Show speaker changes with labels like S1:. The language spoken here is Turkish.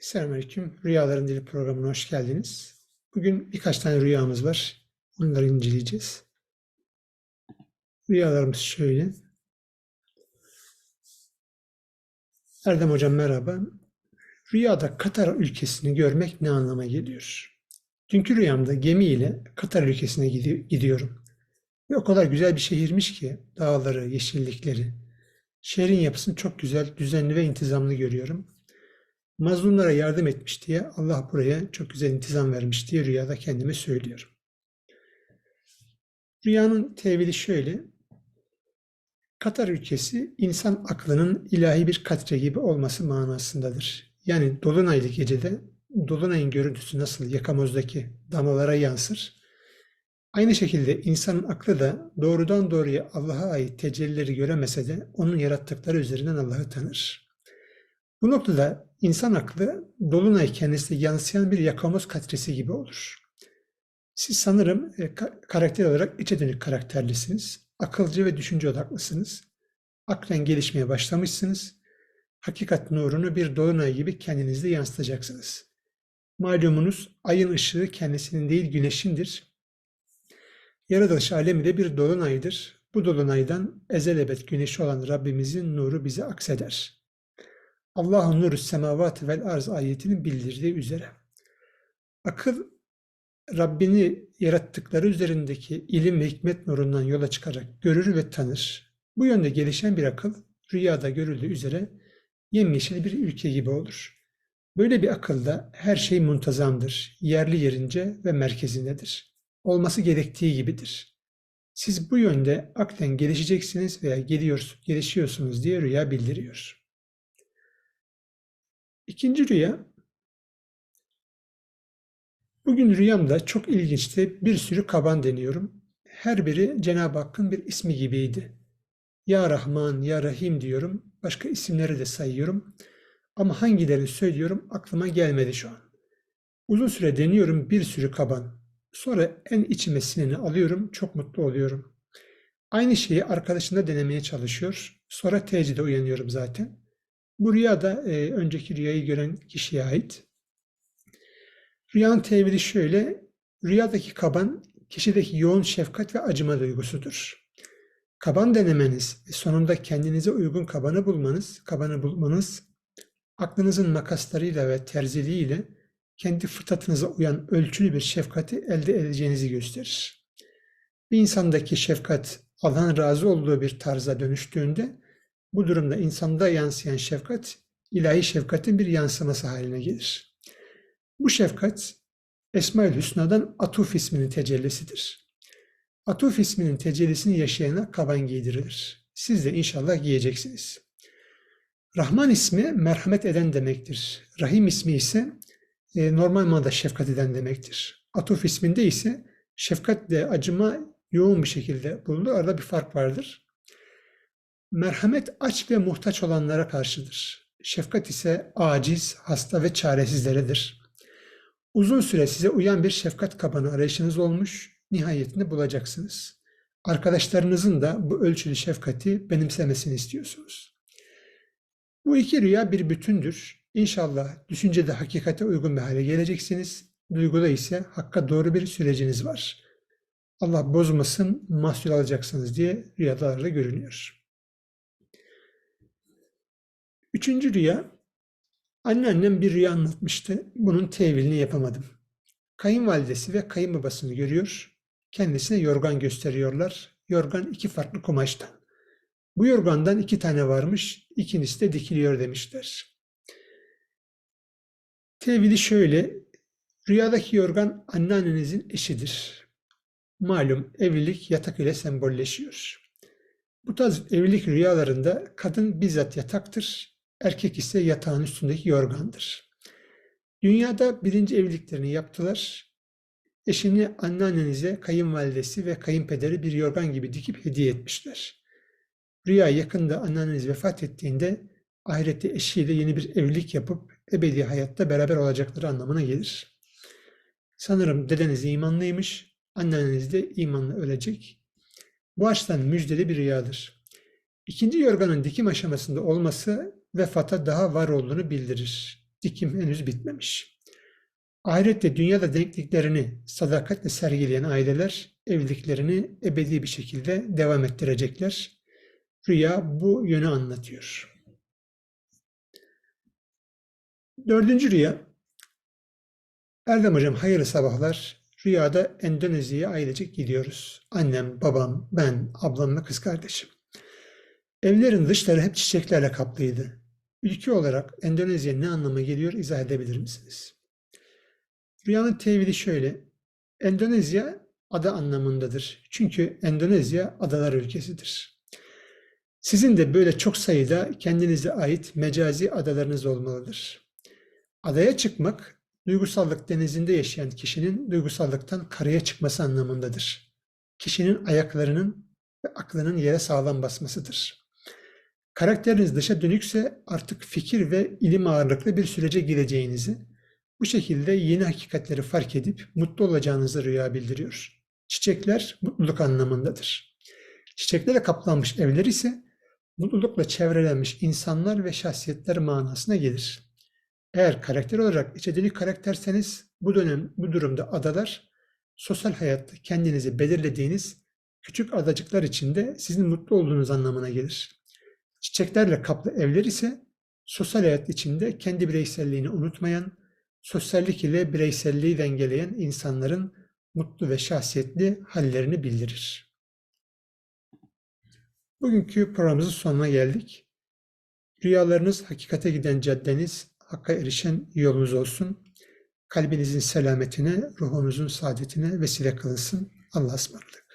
S1: Selamünaleyküm. Rüyaların Dili programına hoş geldiniz. Bugün birkaç tane rüyamız var. Onları inceleyeceğiz. Rüyalarımız şöyle. Erdem Hocam merhaba. Rüyada Katar ülkesini görmek ne anlama geliyor? Dünkü rüyamda gemiyle Katar ülkesine gidi- gidiyorum. Ve o kadar güzel bir şehirmiş ki dağları, yeşillikleri. Şehrin yapısını çok güzel, düzenli ve intizamlı görüyorum. Mazlumlara yardım etmiş diye Allah buraya çok güzel intizam vermiş diye rüyada kendime söylüyorum. Rüyanın tevili şöyle. Katar ülkesi insan aklının ilahi bir katre gibi olması manasındadır. Yani dolunaylı gecede dolunayın görüntüsü nasıl yakamozdaki damlalara yansır. Aynı şekilde insanın aklı da doğrudan doğruya Allah'a ait tecellileri göremese de onun yarattıkları üzerinden Allah'ı tanır. Bu noktada insan aklı dolunay kendisine yansıyan bir yakamoz katresi gibi olur. Siz sanırım e, ka- karakter olarak içe dönük karakterlisiniz. Akılcı ve düşünce odaklısınız. Aklen gelişmeye başlamışsınız. Hakikat nurunu bir dolunay gibi kendinizde yansıtacaksınız. Malumunuz ayın ışığı kendisinin değil güneşindir. Yaratılış alemi de bir dolunaydır. Bu dolunaydan ezel ebed güneşi olan Rabbimizin nuru bize akseder. Allah'ın nuru semavat vel arz ayetinin bildirdiği üzere. Akıl Rabbini yarattıkları üzerindeki ilim ve hikmet nurundan yola çıkarak görür ve tanır. Bu yönde gelişen bir akıl rüyada görüldüğü üzere yemyeşil bir ülke gibi olur. Böyle bir akılda her şey muntazamdır, yerli yerince ve merkezindedir. Olması gerektiği gibidir. Siz bu yönde aklen gelişeceksiniz veya geliyor, gelişiyorsunuz diye rüya bildiriyor. İkinci rüya, bugün rüyamda çok ilginçti. Bir sürü kaban deniyorum. Her biri Cenab-ı Hakk'ın bir ismi gibiydi. Ya Rahman, Ya Rahim diyorum. Başka isimleri de sayıyorum. Ama hangilerini söylüyorum aklıma gelmedi şu an. Uzun süre deniyorum bir sürü kaban. Sonra en içime sineni alıyorum, çok mutlu oluyorum. Aynı şeyi arkadaşında denemeye çalışıyor. Sonra tecide uyanıyorum zaten. Bu rüya da e, önceki rüyayı gören kişiye ait. Rüyanın tevili şöyle, rüyadaki kaban kişideki yoğun şefkat ve acıma duygusudur. Kaban denemeniz ve sonunda kendinize uygun kabanı bulmanız, kabanı bulmanız, aklınızın makaslarıyla ve terziliğiyle kendi fıtratınıza uyan ölçülü bir şefkati elde edeceğinizi gösterir. Bir insandaki şefkat Allah'ın razı olduğu bir tarza dönüştüğünde bu durumda insanda yansıyan şefkat ilahi şefkatin bir yansıması haline gelir. Bu şefkat Esma-ül Hüsna'dan Atuf isminin tecellisidir. Atuf isminin tecellisini yaşayana kaban giydirilir. Siz de inşallah giyeceksiniz. Rahman ismi merhamet eden demektir. Rahim ismi ise e, normal manada şefkat eden demektir. Atuf isminde ise şefkatle acıma yoğun bir şekilde bulunur. Arada bir fark vardır. Merhamet aç ve muhtaç olanlara karşıdır. Şefkat ise aciz, hasta ve çaresizleredir. Uzun süre size uyan bir şefkat kabanı arayışınız olmuş, nihayetinde bulacaksınız. Arkadaşlarınızın da bu ölçülü şefkati benimsemesini istiyorsunuz. Bu iki rüya bir bütündür. İnşallah düşüncede hakikate uygun bir hale geleceksiniz. Duyguda ise hakka doğru bir süreciniz var. Allah bozmasın, mahsul alacaksınız diye rüyalarda görünüyor. Üçüncü rüya, anneannem bir rüya anlatmıştı. Bunun tevilini yapamadım. Kayınvalidesi ve kayınbabasını görüyor. Kendisine yorgan gösteriyorlar. Yorgan iki farklı kumaştan. Bu yorgandan iki tane varmış, ikincisi de dikiliyor demişler. Tevili şöyle, rüyadaki yorgan anneannenizin eşidir. Malum evlilik yatak ile sembolleşiyor. Bu tarz evlilik rüyalarında kadın bizzat yataktır, erkek ise yatağın üstündeki yorgandır. Dünyada birinci evliliklerini yaptılar. Eşini anneannenize kayınvalidesi ve kayınpederi bir yorgan gibi dikip hediye etmişler. Rüya yakında anneanneniz vefat ettiğinde ahirette eşiyle yeni bir evlilik yapıp ebedi hayatta beraber olacakları anlamına gelir. Sanırım dedeniz imanlıymış, anneanneniz de imanla ölecek. Bu açıdan müjdeli bir rüyadır. İkinci yorganın dikim aşamasında olması vefata daha var olduğunu bildirir. dikim henüz bitmemiş. Ahirette dünyada denkliklerini sadakatle sergileyen aileler evliliklerini ebedi bir şekilde devam ettirecekler. Rüya bu yönü anlatıyor. Dördüncü rüya. Erdem Hocam hayırlı sabahlar. Rüyada Endonezya'ya ailecek gidiyoruz. Annem, babam, ben, ablamla kız kardeşim. Evlerin dışları hep çiçeklerle kaplıydı. Ülke olarak Endonezya ne anlama geliyor izah edebilir misiniz? Rüyanın tevhidi şöyle. Endonezya ada anlamındadır. Çünkü Endonezya adalar ülkesidir. Sizin de böyle çok sayıda kendinize ait mecazi adalarınız olmalıdır. Adaya çıkmak, duygusallık denizinde yaşayan kişinin duygusallıktan karaya çıkması anlamındadır. Kişinin ayaklarının ve aklının yere sağlam basmasıdır. Karakteriniz dışa dönükse artık fikir ve ilim ağırlıklı bir sürece gireceğinizi, bu şekilde yeni hakikatleri fark edip mutlu olacağınızı rüya bildiriyor. Çiçekler mutluluk anlamındadır. Çiçeklere kaplanmış evler ise mutlulukla çevrelenmiş insanlar ve şahsiyetler manasına gelir. Eğer karakter olarak içe dönük karakterseniz bu dönem bu durumda adalar sosyal hayatta kendinizi belirlediğiniz küçük adacıklar içinde sizin mutlu olduğunuz anlamına gelir. Çiçeklerle kaplı evler ise sosyal hayat içinde kendi bireyselliğini unutmayan, sosyallik ile bireyselliği dengeleyen insanların mutlu ve şahsiyetli hallerini bildirir. Bugünkü programımızın sonuna geldik. Rüyalarınız hakikate giden caddeniz, hakka erişen yolunuz olsun. Kalbinizin selametine, ruhunuzun saadetine vesile kılınsın. Allah'a ısmarladık.